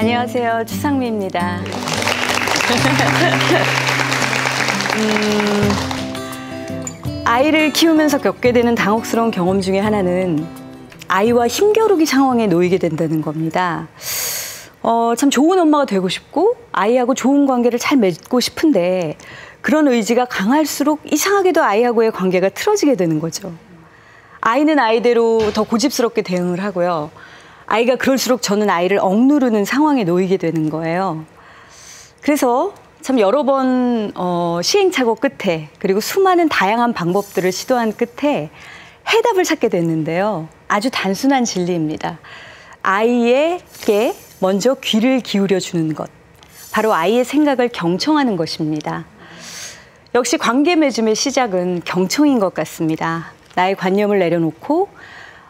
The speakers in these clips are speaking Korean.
안녕하세요. 추상미입니다. 음, 아이를 키우면서 겪게 되는 당혹스러운 경험 중에 하나는 아이와 힘겨루기 상황에 놓이게 된다는 겁니다. 어, 참 좋은 엄마가 되고 싶고 아이하고 좋은 관계를 잘 맺고 싶은데 그런 의지가 강할수록 이상하게도 아이하고의 관계가 틀어지게 되는 거죠. 아이는 아이대로 더 고집스럽게 대응을 하고요. 아이가 그럴수록 저는 아이를 억누르는 상황에 놓이게 되는 거예요. 그래서 참 여러 번 어, 시행착오 끝에 그리고 수많은 다양한 방법들을 시도한 끝에 해답을 찾게 됐는데요. 아주 단순한 진리입니다. 아이에게 먼저 귀를 기울여 주는 것. 바로 아이의 생각을 경청하는 것입니다. 역시 관계 맺음의 시작은 경청인 것 같습니다. 나의 관념을 내려놓고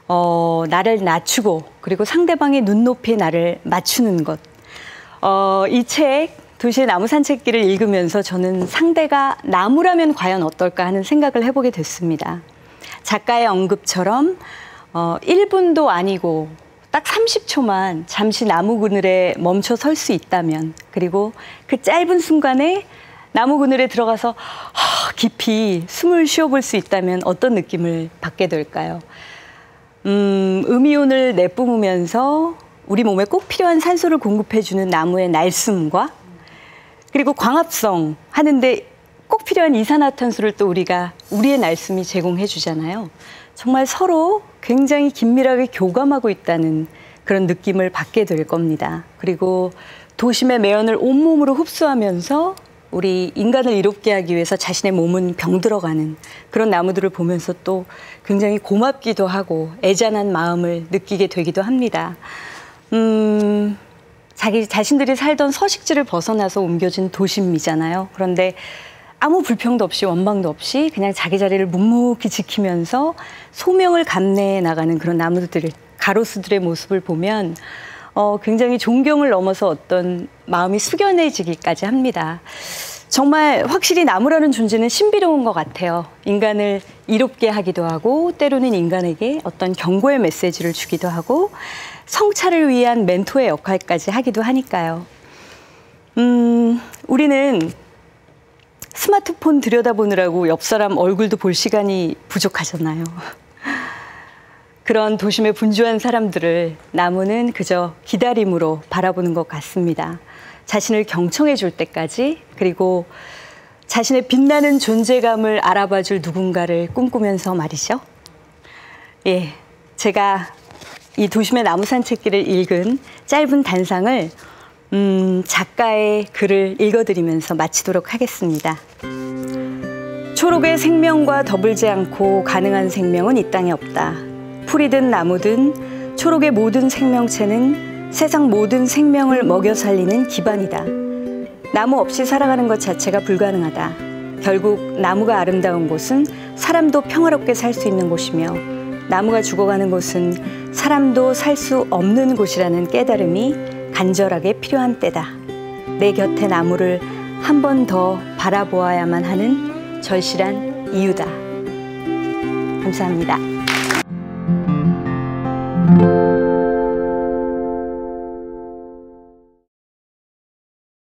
어, 나를 낮추고 그리고 상대방의 눈높이에 나를 맞추는 것. 어, 이 책, 도시의 나무 산책길을 읽으면서 저는 상대가 나무라면 과연 어떨까 하는 생각을 해보게 됐습니다. 작가의 언급처럼 어, 1분도 아니고 딱 30초만 잠시 나무 그늘에 멈춰 설 수 있다면 그리고 그 짧은 순간에 나무 그늘에 들어가서 깊이 숨을 쉬어볼 수 있다면 어떤 느낌을 받게 될까요? 음, 음이온을 내뿜으면서 우리 몸에 꼭 필요한 산소를 공급해주는 나무의 날숨과 그리고 광합성 하는데 꼭 필요한 이산화탄소를 또 우리가 우리의 날숨이 제공해 주잖아요. 정말 서로 굉장히 긴밀하게 교감하고 있다는 그런 느낌을 받게 될 겁니다. 그리고 도심의 매연을 온몸으로 흡수하면서 우리 인간을 이롭게 하기 위해서 자신의 몸은 병들어가는 그런 나무들을 보면서 또 굉장히 고맙기도 하고 애잔한 마음을 느끼게 되기도 합니다. 음, 자기 자신들이 살던 서식지를 벗어나서 옮겨진 도심이잖아요. 그런데 아무 불평도 없이 원망도 없이 그냥 자기 자리를 묵묵히 지키면서 소명을 감내해 나가는 그런 나무들, 가로수들의 모습을 보면 어, 굉장히 존경을 넘어서 어떤 마음이 숙연해지기까지 합니다. 정말 확실히 나무라는 존재는 신비로운 것 같아요. 인간을 이롭게 하기도 하고, 때로는 인간에게 어떤 경고의 메시지를 주기도 하고, 성찰을 위한 멘토의 역할까지 하기도 하니까요. 음, 우리는 스마트폰 들여다보느라고 옆 사람 얼굴도 볼 시간이 부족하잖아요. 그런 도심의 분주한 사람들을 나무는 그저 기다림으로 바라보는 것 같습니다. 자신을 경청해 줄 때까지 그리고 자신의 빛나는 존재감을 알아봐 줄 누군가를 꿈꾸면서 말이죠. 예, 제가 이 도심의 나무 산책길을 읽은 짧은 단상을 음, 작가의 글을 읽어드리면서 마치도록 하겠습니다. 초록의 생명과 더불지 않고 가능한 생명은 이 땅에 없다. 풀이든 나무든 초록의 모든 생명체는 세상 모든 생명을 먹여 살리는 기반이다. 나무 없이 살아가는 것 자체가 불가능하다. 결국 나무가 아름다운 곳은 사람도 평화롭게 살 수 있는 곳이며 나무가 죽어가는 곳은 사람도 살 수 없는 곳이라는 깨달음이 간절하게 필요한 때다. 내 곁에 나무를 한 번 더 바라보아야만 하는 절실한 이유다. 감사합니다. Thank you